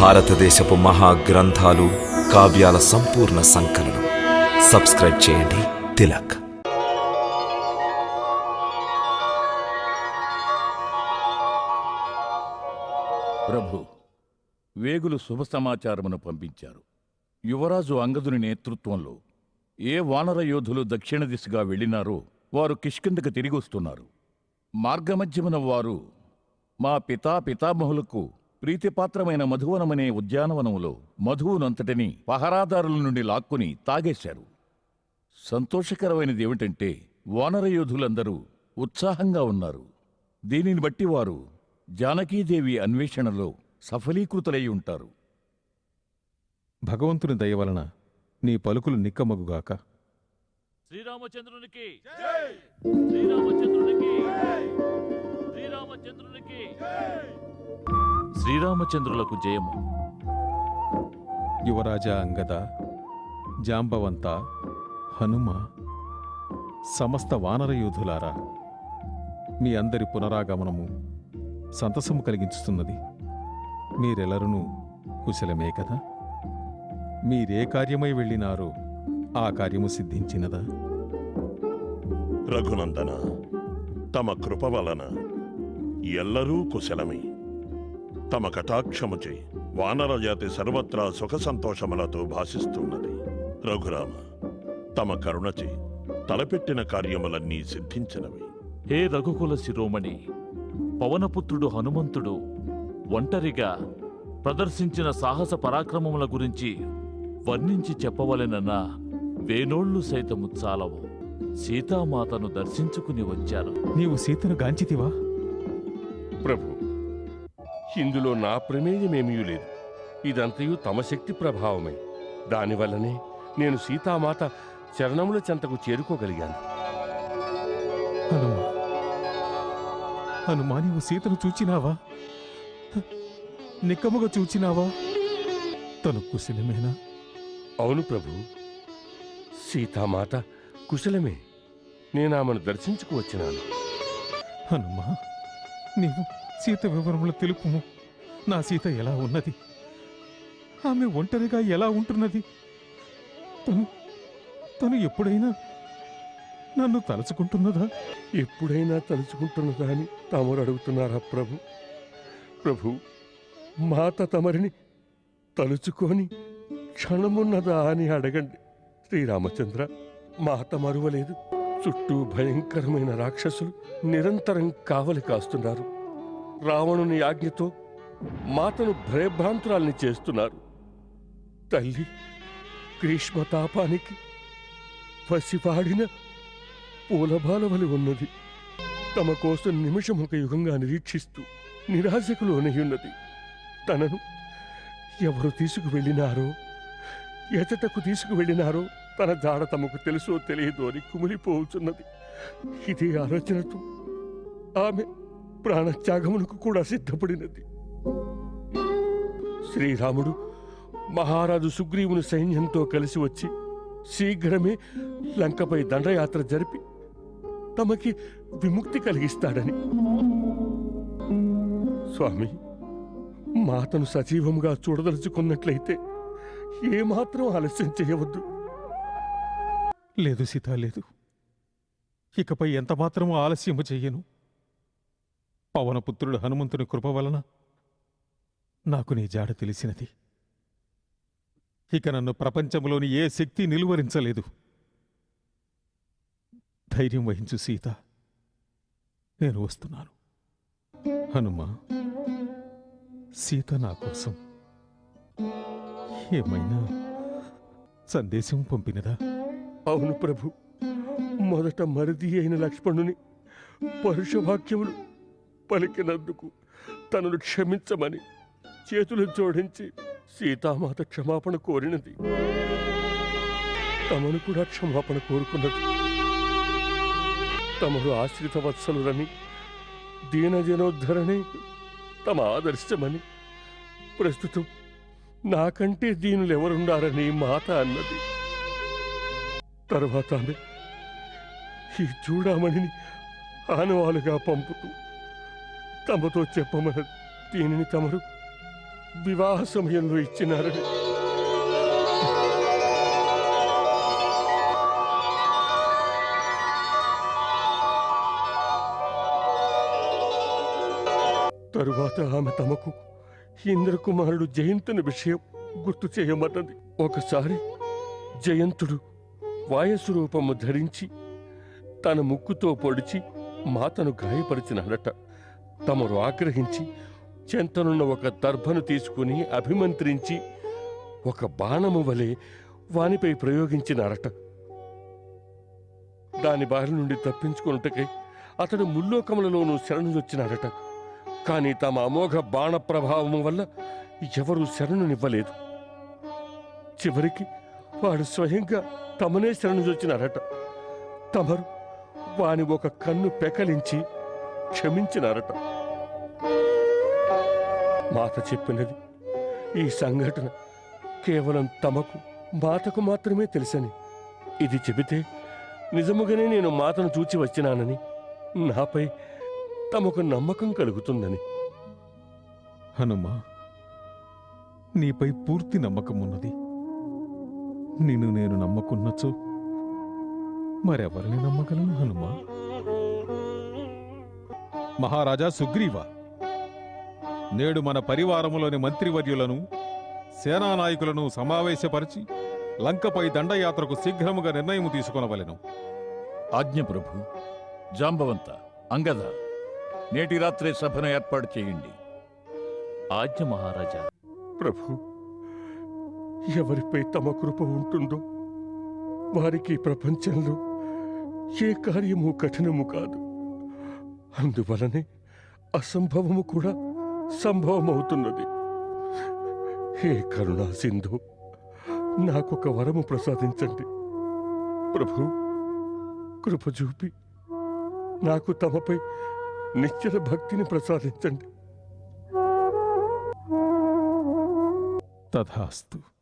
భారతదేశపు మహాగ్రంథాలు కావ్యాల సంపూర్ణ సంకలనం. సబ్స్క్రైబ్ చేయండి. తిలక్. ప్రభు వేగులు శుభ సమాచారమును పంపించారు. యువరాజు అంగదుని నేతృత్వంలో ఏ వానర యోధులు దక్షిణ దిశగా వెళ్ళినారో వారు కిష్కిందకు తిరిగి వస్తున్నారు మార్గమధ్యమున వారు మా పితా పితామహులకు ప్రీతిపాత్రమైన మధువనమనే ఉద్యానవనములో మధువునంతటిని పహరాదారుల నుండి లాక్కుని తాగేశారు. సంతోషకరమైనది ఏమిటంటే వానర యోధులందరూ ఉత్సాహంగా ఉన్నారు. దీనిని బట్టి వారు జానకీదేవి అన్వేషణలో సఫలీకృతులై ఉంటారు. భగవంతుని దయ వలన నీ పలుకులు నిక్కమగుగాక. శ్రీరామచంద్రునికి శ్రీరామచంద్రునికి. శ్రీరామచంద్రునికి. శ్రీరామచంద్రులకు జయము. యువరాజా అంగద జాంబవంత హనుమ సమస్త వానరయూధులారా మీ అందరి పునరాగమనము సంతసము కలిగించుతున్నది. మీరెల్లరూ కుశలమే కదా? మీరే కార్యమై వెళ్ళినారో ఆ కార్యము సిద్ధించినదా? రఘునందన తమ కృప వలన ఎల్లరూ కుశలమే. తమ కటాక్షముచే వానర జాతి సర్వత్రా సుఖ సంతోషములతో భాషిస్తున్నది. రఘురామ తమ కరుణచే తలపెట్టిన కార్యములన్నీ సిద్ధించినవి. హే రఘుకుల శిరోమణి పవనపుత్రుడు హనుమంతుడు ఒంటరిగా ప్రదర్శించిన సాహస పరాక్రమముల గురించి వర్ణించి చెప్పవలెనన్నా వేనోళ్ళు సైతము చాలవు. సీతామాతను దర్శించుకుని వచ్చాను నీవు సీతను గాంచితివా? ప్రభు ఇందులో నా ప్రమేయమేమీ లేదు. ఇదంతయు తమ శక్తి ప్రభావమే. దానివల్లనే నేను సీతామాత చరణముల చెంతకు చేరుకోగలిగాను. హనుమా హనుమా నీవు సీతను చూచినావా? నిక్కముగా చూచినావా? తను కుశలమేనా? అవును ప్రభు. సీతామాత కుశలమే. నేను ఆమెను దర్శించుకు వచ్చినాను. హనుమా నీవు సీత వివరములు తెలుపుము. నా సీత ఎలా ఉన్నది? ఆమె ఒంటరిగా ఎలా ఉంటున్నది? తను తను ఎప్పుడైనా నన్ను తలుచుకుంటున్నదా? ఎప్పుడైనా తలుచుకుంటున్నదా అని తమరు అడుగుతున్నారా ప్రభు? ప్రభు మాత తమరిని తలుచుకొని క్షణమున్నదా అని అడగండి. శ్రీరామచంద్ర మాత మరువలేదు. చుట్టూ భయంకరమైన రాక్షసులు నిరంతరం కావలి కాస్తున్నారు. రావణుని ఆజ్ఞతో మాతను భయభ్రాంతురాల్ని చేస్తున్నారు. తల్లి గ్రీష్మతాపానికి పసిపాడిన పూలబాలవలి ఉన్నది. తమ కోసం నిమిషమొక యుగంగా నిరీక్షిస్తూ నిరాశకు ఉన్నది తనను ఎవరు తీసుకువెళ్ళినారో ఎతటకు తీసుకువెళ్ళినారో తన జాడ తమకు తెలుసో తెలియదో అని కుమిలిపోతున్నది ఇదే ఆలోచనతో ఆమె ప్రాణత్యాగమునకు కూడా సిద్ధపడినది. శ్రీరాముడు మహారాజు సుగ్రీవుని సైన్యంతో కలిసి వచ్చి శీఘ్రమే లంకపై దండయాత్ర జరిపి తమకి విముక్తి కలిగిస్తాడని. స్వామి మాతను సజీవముగా చూడదలుచుకున్నట్లయితే ఏమాత్రం ఆలస్యం చేయవద్దు. లేదు సీత లేదు ఇకపై ఎంతమాత్రమూ ఆలస్యము చెయ్యను. పవనపుత్రుడు హనుమంతుని కృప వలన నాకు నీ జాడ తెలిసినది. ఇక నన్ను ప్రపంచంలోని ఏ శక్తి నిలువరించలేదు. ధైర్యం వహించు సీత. నేను వస్తున్నాను. హనుమా సీత నా కోసం. ఏమైనా సందేశం పంపినదా? అవును ప్రభు. మొదట మరిది అయిన లక్ష్మణుని పరుషవాక్యములు పలికినందుకు తనను క్షమించమని చేతులు జోడించి సీతామాత క్షమాపణ కోరినది. తమను కూడా క్షమాపణ కోరుకున్నది. తమరు ఆశ్రిత వత్సలులని దీనజనోద్ధరణి తమ ఆదర్శమని ప్రస్తుతం నాకంటే దీనులు ఎవరున్నారని మాత అన్నది. తర్వాత ఆమె ఈ చూడామణిని ఆనవాలుగా పంపుతూ తమతో చెప్పమన్నది దీనిని తమరు వివాహ సమయంలో ఇచ్చినారని. తరువాత ఆమె తమకు ఇంద్రకుమారుడు జయంతుని విషయం గుర్తు చేయమన్నది. ఒకసారి జయంతుడు వాయసు రూపము ధరించి తన ముక్కుతో పొడిచి మాతను గాయపరిచినడట. తమరు ఆగ్రహించి చెంతనున్న ఒక దర్భను తీసుకుని అభిమంత్రించి ఒక బాణము వలె వానిపై ప్రయోగించినారట. దాని బారి నుండి తప్పించుకొనుటకై అతడు ముల్లోకములలోనూ శరణులొచ్చినారట. కానీ తమ అమోఘ బాణ ప్రభావము వల్ల ఎవరూ శరణునివ్వలేదు. చివరికి వాడు స్వయంగా తమనే శరణుజొచ్చినారట తమరు వాని ఒక కన్ను పెకలించి క్షమించినారట. మాత చెప్పినది ఈ సంఘటన కేవలం తమకు మాతకు మాత్రమే తెలుసని. ఇది చెబితే నిజముగానే నేను మాతను చూచి వచ్చినానని నాపై తమకు నమ్మకం కలుగుతుందని. హనుమా నీపై పూర్తి నమ్మకం ఉన్నది నిన్ను నేను నమ్మకున్నచో మరెవరిని నమ్మగలను హనుమా? మహారాజా సుగ్రీవ. నేడు మన పరివారములోని మంత్రివర్యులను సేనానాయకులను సమావేశపరిచి లంకపై దండయాత్రకు శీఘ్రముగా నిర్ణయం తీసుకొనవలెను. ఆజ్ఞ ప్రభు జాంబవంత అంగద నేటి రాత్రే సభను ఏర్పాటు చేయండి. ఆజ్ఞ మహారాజా. ప్రభు ఎవరిపై తమ కృప ఉంటుందో వారికి ప్రపంచంలో ఏ కార్యము కఠినము కాదు. అందువలనే అసంభవము కూడా సంభవమవుతున్నది. హే కరుణా సింధు నాకొక వరము ప్రసాదించండి. ప్రభు కృప చూపి నాకు తమపై నిశ్చల భక్తిని ప్రసాదించండి. తథాస్తు.